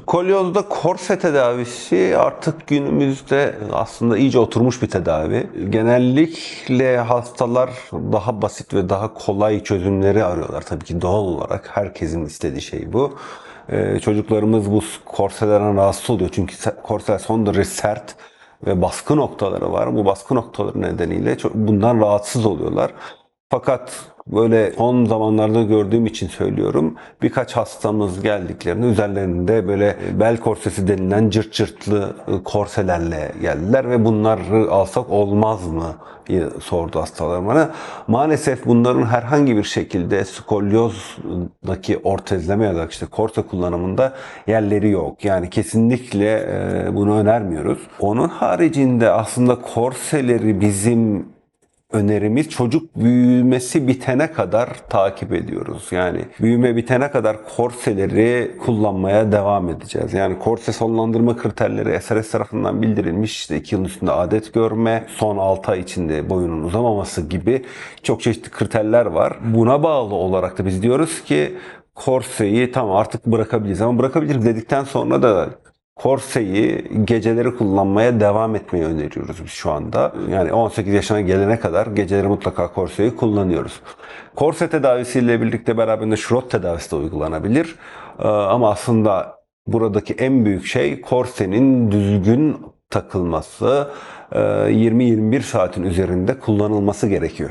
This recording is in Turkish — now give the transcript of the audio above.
Skolyozda korse tedavisi artık günümüzde aslında iyice oturmuş bir tedavi. Genellikle hastalar daha basit ve daha kolay çözümleri arıyorlar. Tabii ki doğal olarak herkesin istediği şey bu. Ee, çocuklarımız bu korselerden rahatsız oluyor. Çünkü se- korseler son derece sert ve baskı noktaları var. Bu baskı noktaları nedeniyle bundan rahatsız oluyorlar. Fakat böyle son zamanlarda gördüğüm için söylüyorum. Birkaç hastamız geldiklerinde üzerlerinde böyle bel korsesi denilen cırt cırtlı e, korselerle geldiler ve bunları alsak olmaz mı diye sordu hastalar bana. Maalesef bunların herhangi bir şekilde skolyozdaki ortezleme ya da işte korse kullanımında yerleri yok. Yani kesinlikle e, bunu önermiyoruz. Onun haricinde aslında korseleri bizim önerimiz çocuk büyümesi bitene kadar takip ediyoruz. Yani büyüme bitene kadar korseleri kullanmaya devam edeceğiz. Yani korse sonlandırma kriterleri SRS tarafından bildirilmiş. İşte 2 yılın üstünde adet görme, son 6 ay içinde boyunun uzamaması gibi çok çeşitli kriterler var. Buna bağlı olarak da biz diyoruz ki korseyi tamam artık bırakabiliriz ama bırakabiliriz dedikten sonra da Korseyi geceleri kullanmaya devam etmeyi öneriyoruz biz şu anda. Yani 18 yaşına gelene kadar geceleri mutlaka korseyi kullanıyoruz. Korse tedavisiyle birlikte beraberinde şurot tedavisi de uygulanabilir. Ee, Ama aslında buradaki en büyük şey korsenin düzgün takılması, e, 20-21 saatin üzerinde kullanılması gerekiyor.